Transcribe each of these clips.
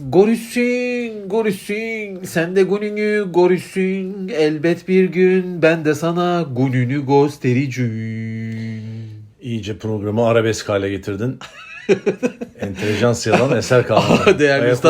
Gorüsün, gorüsün, sen de gününü gorüsün. Elbet bir gün ben de sana gününü göstereceğim. İyice programı arabesk hale getirdin. Entelijansiyadan eser kalmadı. Değerli Ayak.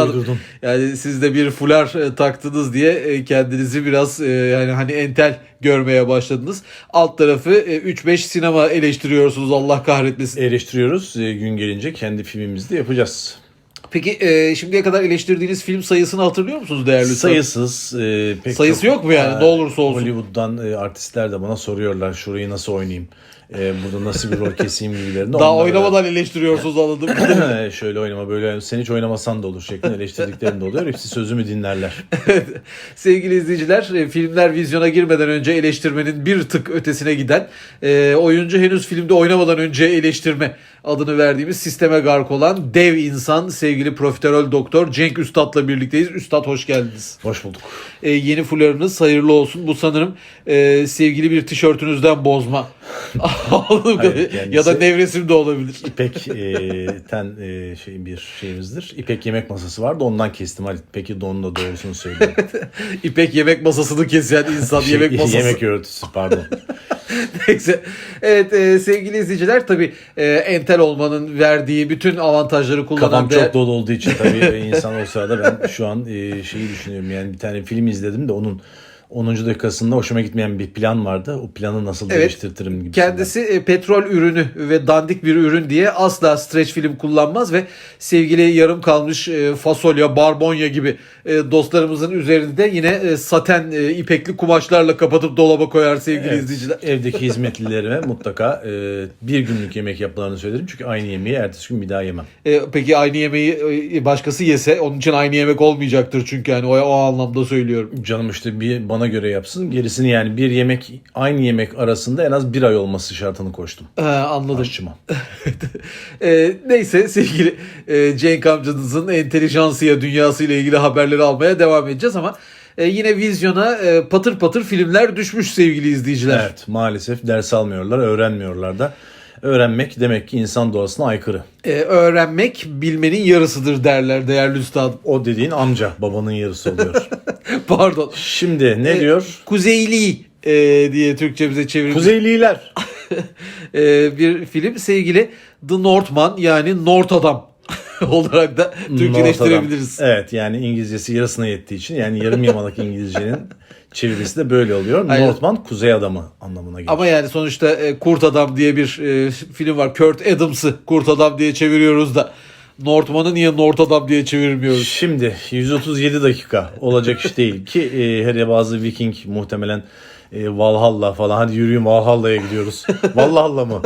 Yani siz de bir fular e, taktınız diye e, kendinizi biraz e, yani hani entel görmeye başladınız. Alt tarafı e, 3-5 sinema eleştiriyorsunuz Allah kahretmesin. Eleştiriyoruz. Gün gelince kendi filmimizi de yapacağız. Peki e, şimdiye kadar eleştirdiğiniz film sayısını hatırlıyor musunuz değerli? Sayısız. e, pek Sayısı yok mu yani? Ne olursa olsun. Hollywood'dan e, artistler de bana soruyorlar şurayı nasıl oynayayım. E, burada nasıl bir rol keseyim gibilerini. Daha oynamadan eleştiriyorsunuz anladım. Şöyle oynama böyle. Sen hiç oynamasan da olur şeklinde eleştirdiklerim de oluyor. Hepsi sözümü dinlerler. Sevgili izleyiciler, e, filmler vizyona girmeden önce eleştirmenin bir tık ötesine giden, e, oyuncu henüz filmde oynamadan önce eleştirme adını verdiğimiz sisteme gark olan dev insan sevgili profiterol doktor Cenk Üstad'la birlikteyiz. Üstad hoş geldiniz. Hoş bulduk. E, yeni fularınız hayırlı olsun. Bu sanırım e, sevgili bir tişörtünüzden bozma. Anladığım Hayır, kadarıyla. ya da nevresim de olabilir. İpek e, ten e, şey bir şeyimizdir. İpek yemek masası vardı ondan kestim Ali. Peki de onun da doğrusunu söyleyeyim. İpek yemek masasını kesen insan Şey, yemek masası. yemek örtüsü pardon. Neyse. Evet e, sevgili izleyiciler tabii e, entel olmanın verdiği bütün avantajları kullanan Kafam değer- çok dolu olduğu için tabii insan o sırada ben şu an e, şeyi düşünüyorum. Yani bir tane film izledim de onun 10. dakikasında hoşuma gitmeyen bir plan vardı. O planı nasıl Evet. değiştirtirim gibi. Kendisi e, petrol ürünü ve dandik bir ürün diye asla stretch film kullanmaz ve sevgili yarım kalmış e, fasolya, barbonya gibi e, dostlarımızın üzerinde yine e, saten e, ipekli kumaşlarla kapatıp dolaba koyar sevgili Evet, izleyiciler. evdeki hizmetlilerime mutlaka e, bir günlük yemek yapmalarını söylerim. Çünkü aynı yemeği ertesi gün bir daha yemem. E, peki aynı yemeği e, başkası yese onun için aynı yemek olmayacaktır çünkü yani o, o anlamda söylüyorum. Canım işte bir bana göre yapsın. Gerisini yani bir yemek aynı yemek arasında en az bir ay olması şartını koştum. E, anladım. Aşçıma. E, neyse sevgili e, Cenk amcanızın entelijansiya dünyası ile ilgili haberleri almaya devam edeceğiz ama e, yine vizyona e, patır patır filmler düşmüş sevgili izleyiciler. Evet maalesef ders almıyorlar, öğrenmiyorlar da. Öğrenmek demek ki insan doğasına aykırı. E, öğrenmek bilmenin yarısıdır derler değerli üstadım. O dediğin amca babanın yarısı oluyor. Pardon. Şimdi ne E, diyor? Kuzeyli e, diye Türkçemize çevirmiş Kuzeyliler. e, bir film sevgili The Northman yani North Adam olarak da Türkçeleştirebiliriz. Evet yani İngilizcesi yarısına yettiği için yani yarım yamalak İngilizcenin çevirisi de böyle oluyor. Aynen. Northman kuzey adamı anlamına geliyor. Ama yani sonuçta e, Kurt Adam diye bir e, film var. Kurt Adams'ı Kurt Adam diye çeviriyoruz da Northman'ı niye North Adam diye çevirmiyoruz? Şimdi 137 dakika olacak iş değil ki e, hele bazı Viking muhtemelen e, Valhalla falan hadi yürüyün Valhalla'ya gidiyoruz. Valhalla mı?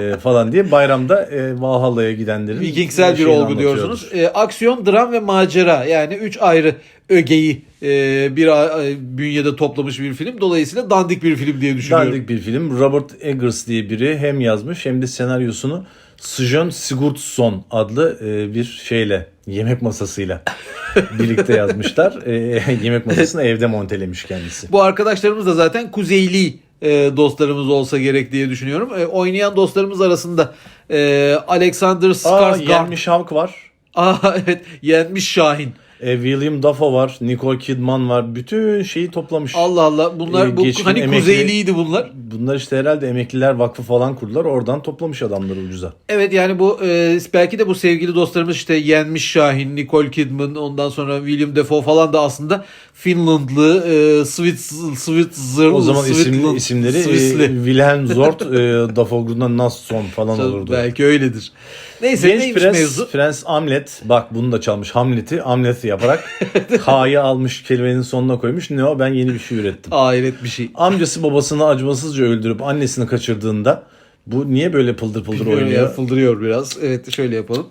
E, falan diye bayramda e, Valhalla'ya gidenlerin Vikingsel bir olgu diyorsunuz. E, aksiyon, dram ve macera yani üç ayrı ögeyi e, bir e, bünyede toplamış bir film. Dolayısıyla dandik bir film diye düşünüyorum. Dandik bir film. Robert Eggers diye biri hem yazmış hem de senaryosunu Sjön Sigurdsson adlı e, bir şeyle yemek masasıyla birlikte yazmışlar. E, yemek masasını evde montelemiş kendisi. Bu arkadaşlarımız da zaten Kuzeyli e, dostlarımız olsa gerek diye düşünüyorum. E, oynayan dostlarımız arasında e, Alexander Aa, Skarsgård. Yenmiş Halk var. Aa, evet yenmiş Şahin. E, William Dafoe var, Nicole Kidman var. Bütün şeyi toplamış. Allah Allah bunlar Ee, bu hani emekli- kuzeyliydi bunlar. Bunlar işte herhalde Emekliler Vakfı falan kurdular. Oradan toplamış adamları ucuza. Evet yani bu e, belki de bu sevgili dostlarımız işte Yenmiş Şahin, Nicole Kidman, ondan sonra William Defoe falan da aslında Finlandlı, e, Swiss, Switzerland, O zaman isim, isimleri e. Wilhelm Zort, e, Dafoe Grun'dan Nasson falan olurdu. Belki öyledir. Neyse Genç neymiş prens, mevzu? prens Hamlet, bak bunu da çalmış Hamlet'i, Hamlet yaparak H'yı almış kelimenin sonuna koymuş. Ne o ben yeni bir şey ürettim. Ahiret bir şey. Amcası babasını acımasızca öldürüp annesini kaçırdığında bu niye böyle pıldır pıldır Bilmiyorum oynuyor? ya, fıldırıyor biraz. Evet şöyle yapalım.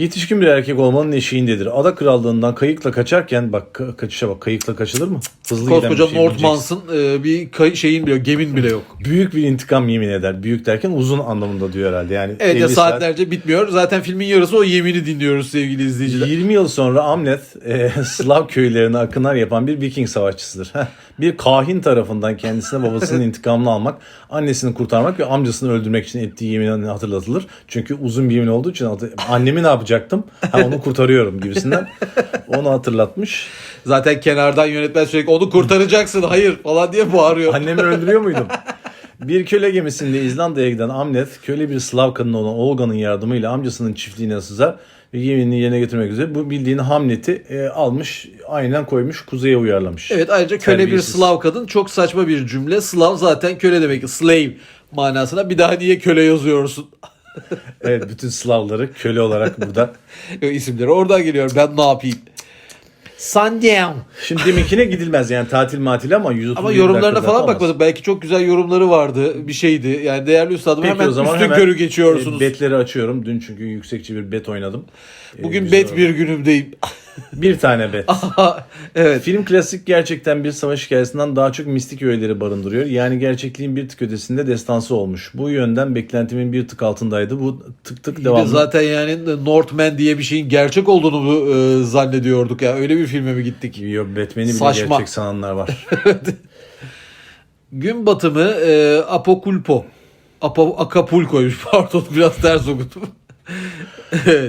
Yetişkin bir erkek olmanın eşiğindedir. Ada krallığından kayıkla kaçarken bak ka- kaçışa bak kayıkla kaçılır mı? Hızlı giden bir Koskoca şey bileceksin. Northmans'ın e, bir kay- şeyin bile yok, gemin bile yok. Büyük bir intikam yemin eder. Büyük derken uzun anlamında diyor herhalde. Yani Evet 50 ya saat- saatlerce bitmiyor. Zaten filmin yarısı o yemini dinliyoruz sevgili izleyiciler. 20 yıl sonra Hamlet e, Slav köylerine akınlar yapan bir Viking savaşçısıdır. Bir kahin tarafından kendisine babasının intikamını almak, annesini kurtarmak ve amcasını öldürmek için ettiği yemin hatırlatılır. Çünkü uzun bir yemin olduğu için hatır- annemi ne yapacaktım? Ha onu kurtarıyorum gibisinden. Onu hatırlatmış. Zaten kenardan yönetmen sürekli onu kurtaracaksın hayır falan diye bağırıyor. Annemi öldürüyor muydum? Bir köle gemisinde İzlanda'ya giden Amnet, köle bir Slav kadını olan Olga'nın yardımıyla amcasının çiftliğine sızar ve yeminini yerine getirmek üzere bu bildiğin Hamlet'i e, almış, aynen koymuş, kuzeye uyarlamış. Evet ayrıca köle bir Terbiyesiz. Slav kadın çok saçma bir cümle. Slav zaten köle demek. Slave manasına bir daha niye köle yazıyorsun? Evet, bütün Slavları köle olarak burada. İsimleri oradan geliyor. Ben ne yapayım? Sundown. Şimdi deminkine gidilmez yani tatil matil ama 130 Ama yorumlarına falan bakmadık. Belki çok güzel yorumları vardı. Bir şeydi. Yani değerli üstadım Peki hemen o zaman üstün hemen körü geçiyorsunuz. e, betleri açıyorum. Dün çünkü yüksekçe bir bet oynadım. Bugün güzel bet bir günümdeyim. Bir tane bet. evet. Film klasik gerçekten bir savaş hikayesinden daha çok mistik öğeleri barındırıyor. Yani gerçekliğin bir tık ötesinde destansı olmuş. Bu yönden beklentimin bir tık altındaydı. Bu tık tık devamlı. zaten yani Northman diye bir şeyin gerçek olduğunu e, zannediyorduk ya. Öyle bir filme mi gittik? Yok Batman'i bile Saçma. gerçek sananlar var. Gün batımı e, Apoculpo. Apo, Acapulco'ymuş pardon biraz ters okudum.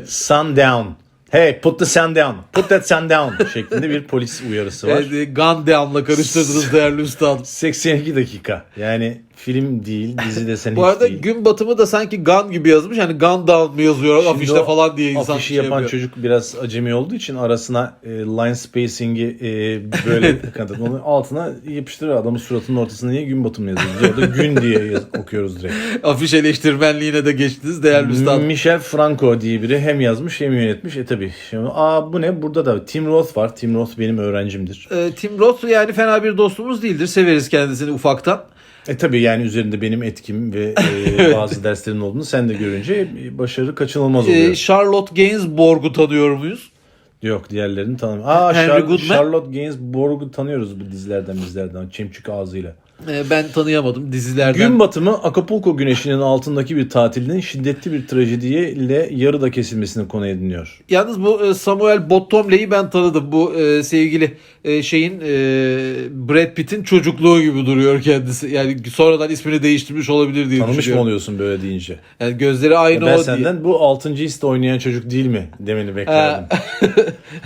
Sundown. Hey put the sun down. Put that sun down şeklinde bir polis uyarısı var. Evet, e, Gun Down'la karıştırdınız değerli üstadım. 82 dakika. Yani film değil, dizi desen Bu hiç arada değil. gün batımı da sanki Gun gibi yazmış. Yani Gun Down mı yazıyor Şimdi afişte o falan diye insan Afişi şey yapan yapıyor. çocuk biraz acemi olduğu için arasına e, line spacing'i e, böyle. Onun altına yapıştırır adamın suratının ortasına niye gün batımı yazıyor? Ya da gün diye yaz- okuyoruz direkt. Afiş eleştirmenliğine de geçtiniz değerli üstadım. Michel Franco diye biri hem yazmış hem yönetmiş. E tabi. Şimdi, aa bu ne? Burada da Tim Roth var. Tim Roth benim öğrencimdir. E, Tim Roth yani fena bir dostumuz değildir. Severiz kendisini ufaktan. E tabi yani üzerinde benim etkim ve e, bazı derslerin olduğunu sen de görünce e, başarı kaçınılmaz oluyor. E, Charlotte Gainsbourg'u tanıyor muyuz? Yok diğerlerini tanımıyorum. Aa Henry Char- Goodman. Charlotte Gainsbourg'u tanıyoruz bu dizilerden bizlerden. Çemçük ağzıyla. E, ben tanıyamadım dizilerden. Gün batımı Acapulco güneşinin altındaki bir tatilinin şiddetli bir trajediyle yarıda kesilmesini konu ediniyor. Yalnız bu e, Samuel Bottomley'i ben tanıdım. Bu e, sevgili e, şeyin Brad Pitt'in çocukluğu gibi duruyor kendisi. Yani sonradan ismini değiştirmiş olabilir diye Tanımış mı oluyorsun böyle deyince? Yani gözleri aynı ben o senden bu 6. histe oynayan çocuk değil mi demeni beklerdim.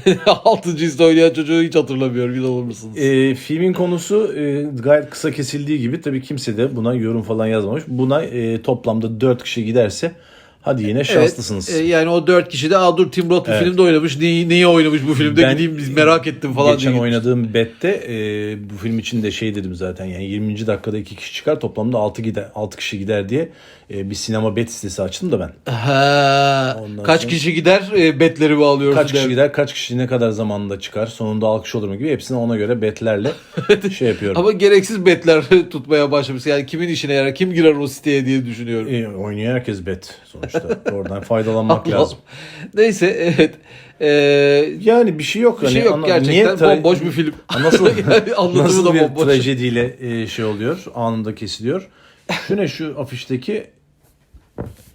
diye. Altıncı hisse oynayan çocuğu hiç hatırlamıyorum. İnanır mısınız? E, filmin konusu e, gayet kısa kesildiği gibi tabii kimse de buna yorum falan yazmamış. Buna e, toplamda 4 kişi giderse hadi yine şanslısınız. Evet, e, yani o dört kişi de aa dur Tim Roth bu Evet. filmde oynamış. Niye, niye oynamış bu filmde? Ben Gideyim biz merak ettim falan Geçen diye. oynadığım bette e, bu film için de şey dedim zaten yani 20. dakikada 2 kişi çıkar toplamda 6 gider 6 kişi gider diye e, bir sinema bet sitesi açtım da ben. Ha, Ondan kaç sonra- kişi gider e, betleri bağlıyoruz. Kaç kişi der. gider, kaç kişi ne kadar zamanda çıkar, sonunda alkış olur mu gibi hepsini ona göre betlerle şey yapıyorum. Ama gereksiz betler tutmaya başlamış. Yani kimin işine yarar, kim girer o siteye diye düşünüyorum. E, oynuyor herkes bet sonuçta. Oradan faydalanmak Allah. lazım. Neyse evet. Ee, Yani bir şey yok. bir hani şey yok ana- gerçekten niye bomboş bir film. Nasıl, nasıl da bir bomboş. trajediyle e, şey oluyor, anında kesiliyor. Şu ne şu afişteki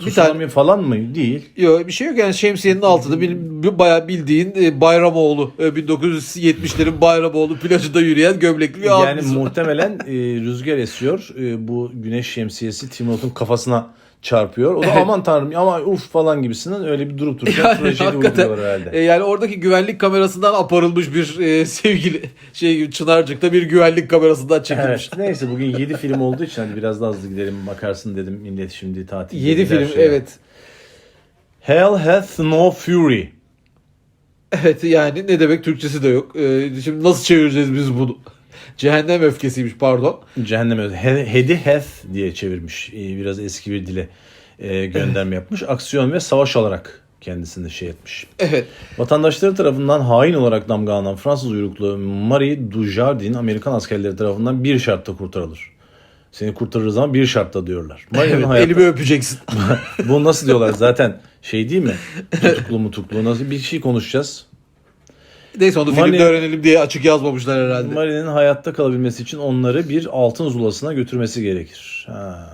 Bir tane falan mı? Değil. Yok bir şey yok yani şemsiyenin altında benim bir- bayağı bildiğin e, Bayramoğlu e, 1970'lerin Bayramoğlu plajında yürüyen gömlekli bir Yani muhtemelen e, rüzgar esiyor. E, bu güneş şemsiyesi Timot'un kafasına çarpıyor. O da aman tanrım ama uf falan gibisinden öyle bir durup dururken Yani trajedi hakikaten, uyguluyorlar herhalde. e, yani oradaki güvenlik kamerasından aparılmış bir e, sevgili şey Çınarcık'ta bir güvenlik kamerasından çekilmiş. Evet. Neyse bugün 7 film olduğu için hadi biraz daha hızlı gidelim bakarsın dedim millet şimdi tatil. 7 film evet. Hell hath no fury. Evet yani ne demek Türkçesi de yok. E, şimdi nasıl çevireceğiz biz bunu? Cehennem öfkesiymiş pardon. Cehennem. He- Hedi hath diye çevirmiş. Ee, Biraz eski bir dile e, gönderme yapmış. Aksiyon ve savaş olarak kendisini şey etmiş. Evet. Vatandaşları tarafından hain olarak damgalanan Fransız uyruklu Marie Dujardin Amerikan askerleri tarafından bir şartta kurtarılır. Seni kurtarırız ama bir şartta diyorlar. Marie'nin evet hayatı... elimi öpeceksin. Bu nasıl diyorlar zaten şey değil mi? Tutuklu mutuklu nasıl bir şey konuşacağız. Neyse onu Mani- filmde öğrenelim diye açık yazmamışlar herhalde. Marie'nin hayatta kalabilmesi için onları bir altın zulasına götürmesi gerekir. Ha.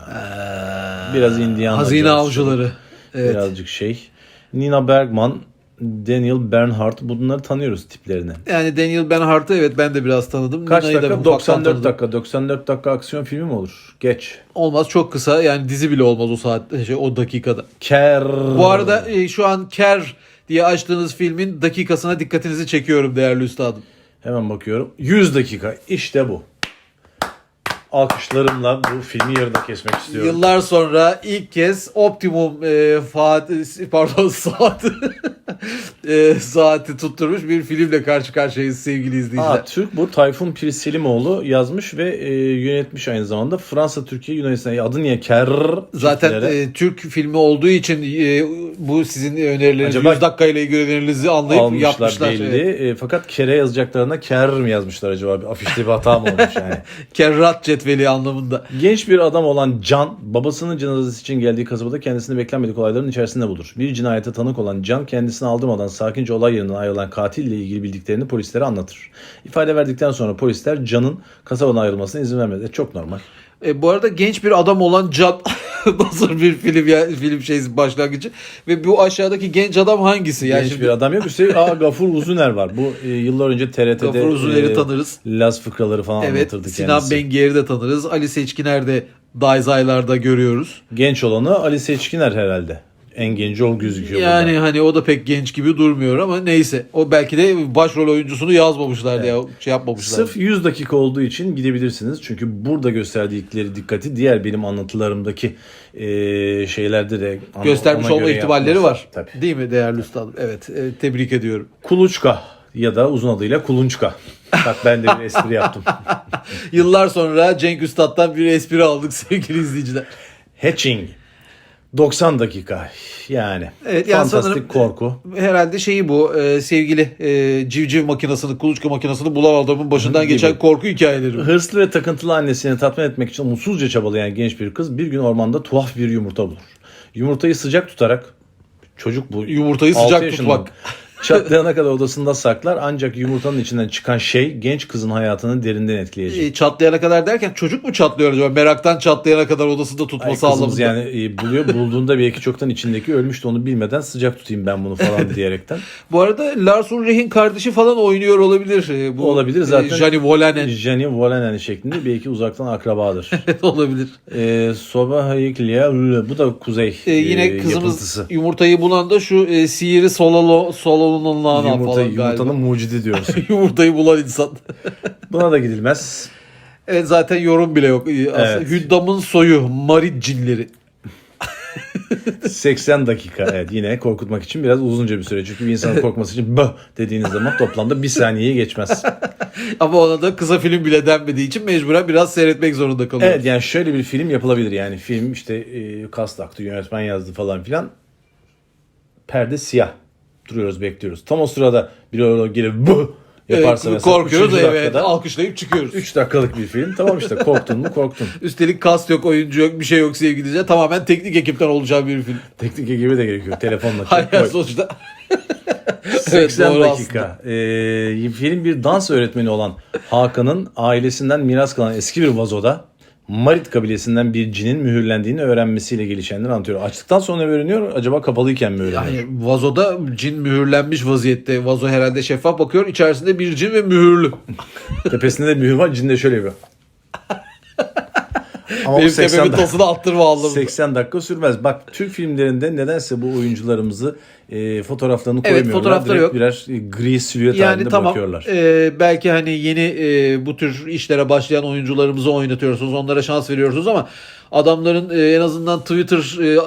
Biraz Indiana Hazine Jones. avcıları. Evet. Birazcık şey. Nina Bergman Daniel Bernhardt bunları tanıyoruz tiplerini. Yani Daniel Benhart'ı evet ben de biraz tanıdım. Kaç Nina'yı da dakika? ufaktan 94 tanıdım. dakika. 94 dakika aksiyon filmi mi olur? Geç. Olmaz çok kısa yani dizi bile olmaz o saat şey, o dakikada. Ker. Bu arada e, şu an Ker diye açtığınız filmin dakikasına dikkatinizi çekiyorum değerli üstadım. Hemen bakıyorum. 100 dakika. İşte bu. Alkışlarımla bu filmi yarıda kesmek istiyorum. Yıllar sonra ilk kez optimum e, faat, pardon saat e, saati tutturmuş bir filmle karşı karşıyayız sevgili izleyiciler. Aa, Türk bu Tayfun Piri Selimoğlu yazmış ve e, yönetmiş aynı zamanda. Fransa, Türkiye, Yunanistan. Adı niye? Ker. Zaten e, Türk filmi olduğu için e, bu sizin önerileriniz Acaba 100 dakikayla ilgili önerilerinizi anlayıp almışlar yapmışlar. belli. Evet. E, fakat kere yazacaklarına ker mi yazmışlar acaba? Bir afişte bir hata mı olmuş yani? Kerrat cetveli anlamında. Genç bir adam olan Can, babasının cenazesi için geldiği kasabada kendisini beklenmedik olayların içerisinde bulur. Bir cinayete tanık olan Can, kendisini aldırmadan sakince olay yerinden ayrılan katille ilgili bildiklerini polislere anlatır. İfade verdikten sonra polisler Can'ın kasabadan ayrılmasına izin vermedi. E, Çok normal. E, bu arada genç bir adam olan Can nasıl bir film ya film şeysi başlangıcı ve bu aşağıdaki genç adam hangisi? Yani Genç şimdi bir adam yok. Üstelik aa, Gafur Uzuner var. Bu e, yıllar önce TRT'de Gafur Uzuner'i e, tanırız. Laz fıkraları falan Evet anlatırdı Sinan kendisi. Bengier'i de tanırız. Ali Seçkiner de Dayzaylar'da görüyoruz. Genç olanı Ali Seçkiner herhalde. En genci o gözüküyor Yani burada. hani o da pek genç gibi durmuyor ama neyse. O belki de başrol oyuncusunu yazmamışlardı ya şey yapmamışlar. Sırf 100 dakika olduğu için gidebilirsiniz. Çünkü burada gösterdikleri dikkati diğer benim anlatılarımdaki e, şeylerde de göstermiş olma ihtimalleri yapmaz. var. Tabii. Değil mi değerli üstadım? Evet, e, tebrik ediyorum. Kuluçka ya da uzun adıyla Kulunçka. Bak ben de bir espri yaptım. Yıllar sonra Cenk Üstad'dan bir espri aldık sevgili izleyiciler. Hatching. 90 dakika yani. Evet, yani Fantastik sanırım- korku. Herhalde şeyi bu e, sevgili e, civciv makinesini, kuluçka makinesini bulan adamın başından Gibi. geçen korku hikayeleri. Hırslı ve takıntılı annesini tatmin etmek için umutsuzca çabalayan genç bir kız bir gün ormanda tuhaf bir yumurta bulur. Yumurtayı sıcak tutarak çocuk bu Yumurtayı sıcak tutmak. Çatlayana kadar odasında saklar ancak yumurtanın içinden çıkan şey genç kızın hayatını derinden etkileyecek. E, çatlayana kadar derken çocuk mu çatlıyor acaba? Meraktan çatlayana kadar odasında tutması anlamında. yani e, buluyor bulduğunda belki çoktan içindeki ölmüştü onu bilmeden sıcak tutayım ben bunu falan diyerekten. Bu arada Lars Ulrich'in kardeşi falan oynuyor olabilir. E, bu, Olabilir zaten. E, Gianni Volanen Jenny Volenen şeklinde belki uzaktan akrabadır. olabilir. e, Soba Hayeklia bu da kuzey E, yine e, kızımız yapıntısı. yumurtayı bulan da şu e, sihiri sololo, solonunluğuna Yumurta, falan galiba. yumurtanın mucidi diyorsun. Yumurtayı bulan insan. Buna da gidilmez. evet zaten yorum bile yok. E, aslında Evet. Hüddam'ın soyu, Marit cinleri. 80 dakika evet yine korkutmak için biraz uzunca bir süre. Çünkü bir insanın korkması için bı dediğiniz zaman toplamda bir saniyeyi geçmez. Ama ona da kısa film bile denmediği için mecburen biraz seyretmek zorunda kalıyor. Evet yani şöyle bir film yapılabilir yani film işte e, kast aktı yönetmen yazdı falan filan. Perde siyah. Duruyoruz bekliyoruz. Tam o sırada biri orada gelip bu yaparsa Evet, mesela korkuyoruz evet alkışlayıp çıkıyoruz. 3 dakikalık bir film. Tamam işte korktun mu korktun. Üstelik kast yok, oyuncu yok, bir şey yok sevgili izleyiciler. Tamamen teknik ekipten oluşan bir film. Teknik ekibi de gerekiyor. Telefonla Hayır koy. sonuçta. 80 doğru dakika. Ee, film bir dans öğretmeni olan Hakan'ın ailesinden miras kalan eski bir vazoda Marit kabilesinden bir cinin mühürlendiğini öğrenmesiyle gelişenleri anlatıyor. Açtıktan sonra öğreniyor? Acaba kapalıyken mi öğreniyor? Yani vazoda cin mühürlenmiş vaziyette. Vazo herhalde şeffaf bakıyor. İçerisinde bir cin ve mühürlü. Tepesinde de mühür var. Cin de şöyle yapıyor. Ama Benim bu 80, tepemin dakika, attırma anlamında. 80 dakika sürmez. Bak Türk filmlerinde nedense bu oyuncularımızı e, fotoğraflarını Evet, koymuyorlar. fotoğrafları Direkt yok. Birer gri silüet Yani halinde tamam bırakıyorlar. e, belki hani yeni e, bu tür işlere başlayan oyuncularımızı oynatıyorsunuz. Onlara şans veriyorsunuz ama adamların e, en azından Twitter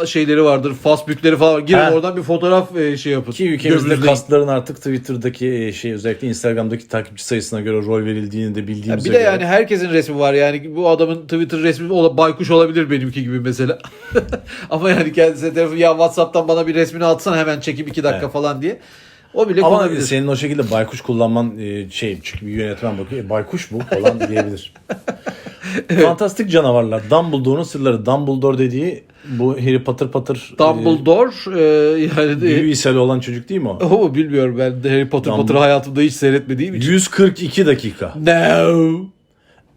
e, şeyleri vardır. Facebook'leri falan. Girin Ha. oradan bir fotoğraf e, şey yapın. Ki ülkemizde Gömüzleyin. kastların artık Twitter'daki e, şey özellikle Instagram'daki takipçi sayısına göre rol verildiğini de Ya bildiğimize bir de göre. yani herkesin resmi var yani bu adamın Twitter resmi ola, baykuş olabilir benimki gibi mesela. Ama yani kendisine telefon ya Whatsapp'tan bana bir resmini atsana hemen çekip iki dakika Evet. falan diye. O bile Ama konabilir. senin o şekilde baykuş kullanman e, şey çünkü bir yönetmen bakıyor "E, baykuş bu falan diyebilir. Fantastik canavarlar. Dumbledore'un sırları. Dumbledore dediği bu Harry Potter Potter Dumbledore e, yani e, de, büyü ishali olan çocuk değil mi o? o bilmiyorum ben de Harry Potter Dumbledore- Potter hayatımda hiç seyretmediğim için. 142 dakika. No.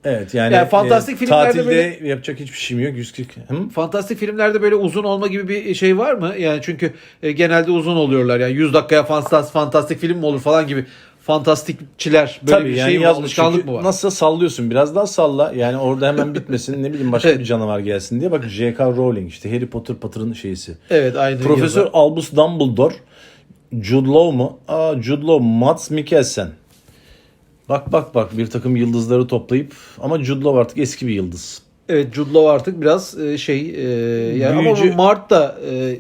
Evet yani, Yani fantastik e, filmlerde tatilde böyle- yapacak hiçbir şeyim yok. 140. Hı? Fantastik filmlerde böyle uzun olma gibi bir şey var mı? Yani çünkü e, genelde uzun oluyorlar. Yani 100 dakikaya fantastik, fantastik film mi olur falan gibi. Fantastikçiler böyle Tabii bir yani şey mi? yazmış Alışkanlık mı var? Nasıl sallıyorsun biraz daha salla yani orada hemen bitmesin ne bileyim başka Evet. bir canavar gelsin diye bak J.K. Rowling işte Harry Potter Potter'ın şeysi. Evet aynı Profesör yazar. Albus Dumbledore Jude Law mu? Aa Jude Law Mads Mikkelsen. Bak bak bak bir takım yıldızları toplayıp ama Jude Law artık eski bir yıldız. Evet Jude Law artık biraz e, şey e, yani ama Büyücü- bu Mart da e,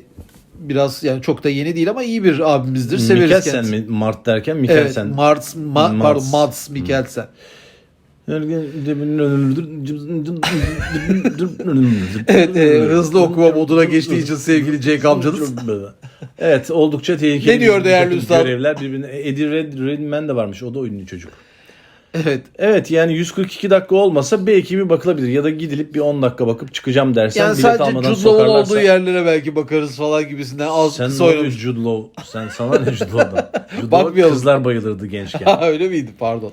biraz yani çok da yeni değil ama iyi bir abimizdir. Severiz Mikkelsen kendisini. mi? Mart derken Evet, Mikkelsen. Mart, Ma, pardon, Mads. Mads Mikkelsen. Evet, e, hızlı okuma moduna geçtiği için sevgili Jake amcanız. Evet oldukça tehlikeli. Ne diyor değerli üstad? Görevler birbirine. Eddie Red, Redman de varmış o da ünlü çocuk. Evet. Evet yani 142 dakika olmasa belki bir bakılabilir ya da gidilip bir 10 dakika bakıp çıkacağım dersen Yani bilet sadece almadan Jude Law'un sokarlarsa. olduğu yerlere belki bakarız falan gibisinden az Sen kısa ne oynamış. yapıyorsun Jude Law? Sen sana ne Jude Law'dan? Jude Law kızlar bayılırdı gençken. Öyle miydi pardon.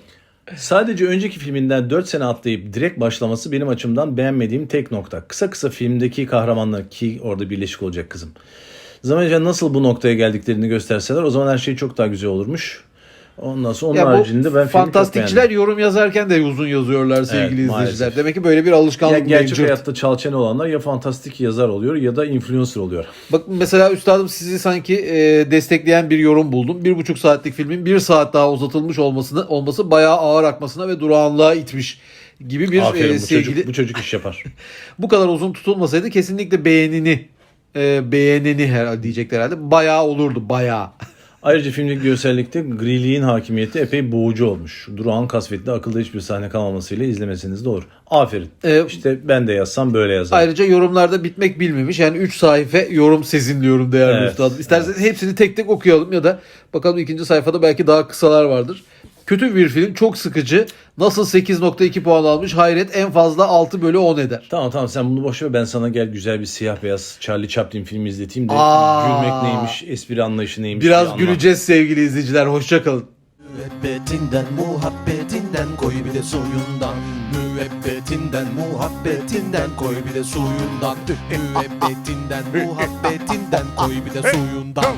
Sadece önceki filminden 4 sene atlayıp direkt başlaması benim açımdan beğenmediğim tek nokta. Kısa kısa filmdeki kahramanlar ki orada birleşik olacak kızım. Zaman içinde nasıl bu noktaya geldiklerini gösterseler o zaman her şey çok daha güzel olurmuş. Ondan sonra onun Ya bu haricinde ben fantastikçiler yorum yazarken de uzun yazıyorlar sevgili Evet, izleyiciler. maalesef. Demek ki böyle bir Ya alışkanlık gerçek mevcut. hayatta çalçen olanlar ya fantastik yazar oluyor ya da influencer oluyor. Bak mesela üstadım sizi sanki e, destekleyen bir yorum buldum. Bir buçuk saatlik filmin bir saat daha uzatılmış olmasını olması bayağı ağır akmasına ve durağanlığa itmiş gibi bir Aferin e, bu sevgili çocuk bu çocuk iş yapar. bu kadar uzun tutulmasaydı kesinlikle beğenini e, beğeneni herhalde diyecekler herhalde. Bayağı olurdu bayağı. Ayrıca filmdeki görsellikte griliğin hakimiyeti epey boğucu olmuş. Durağan kasvetli akılda hiçbir sahne kalmamasıyla izlemesiniz olur. Aferin. Ee, İşte ben de yazsam böyle yazarım. Ayrıca yorumlarda bitmek bilmemiş. Yani 3 sayfa yorum sezinliyorum değerli Evet, üstadım. İsterseniz hepsini tek tek okuyalım ya da bakalım ikinci sayfada belki daha kısalar vardır. Kötü bir film, çok sıkıcı. Nasıl 8.2 puan almış? Hayret en fazla 6 bölü 10 eder. Tamam tamam sen bunu boş ver ben sana gel güzel bir siyah beyaz Charlie Chaplin filmi izleteyim de Aa. gülmek neymiş, espri anlayışı neymiş. bir Biraz güleceğiz sevgili izleyiciler. Hoşçakalın. Müebbetinden muhabbetinden koy bir de suyundan Müebbetinden muhabbetinden koy bir de suyundan Müebbetinden muhabbetinden koy bir de suyundan